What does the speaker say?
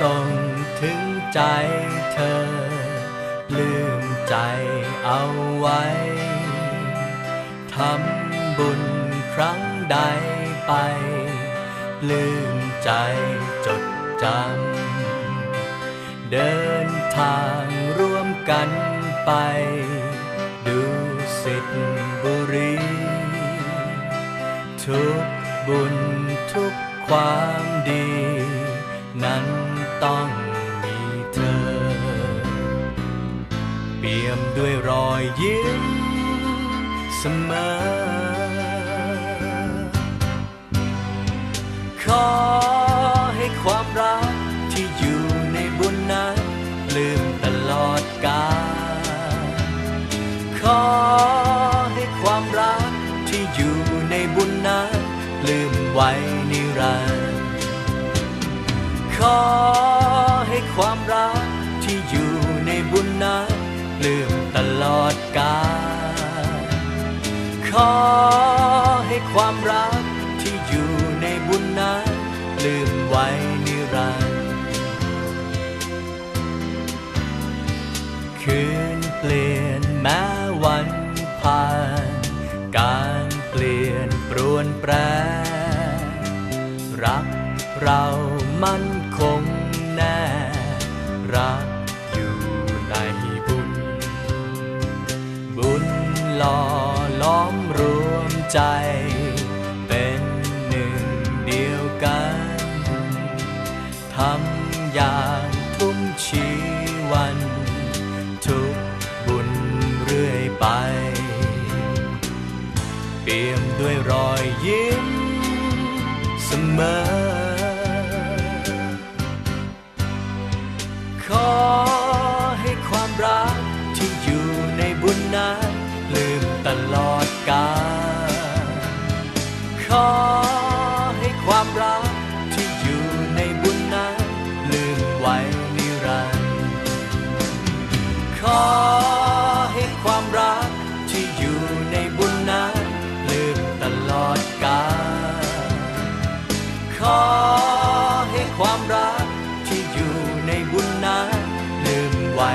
ส่งถึงใจเธอ ลืมใจเอาไว้ ทำบุญครั้งใดไป ลืมใจจดจำ เดินทางร่วมกันไป ดูสิทบุรี ทุกบุญทุกความดี นั้น ต้องมีเธอ เปี่ยมด้วยรอยยิ้มเสมอ ขอให้ความรักที่อยู่ในบุญนั้นลืมตลอดกาลขอให้ความรักที่อยู่ในบุญนั้นลืมไว้นิรันดร์ขอ ความรักที่อยู่ในบุญนั้นลืมตลอดกาลขอให้ความรักที่อยู่ในบุญนั้นลืมไว้นิรันดร์คืนเปลี่ยนแม้วันผ่าน การเปลี่ยนปรวนแปร รักเรามัน ใจเป็นหนึ่งเดียวกัน ทำอย่างทุ่มชีวัน ทุกบุญเรื่อยไป เปี่ยมด้วยรอยยิ้มเสมอ ขอให้ความรักที่อยู่ในบุญนั้นลืมตลอด ขอให้ความรักที่อยู่ในบุญนั้นลืมไว้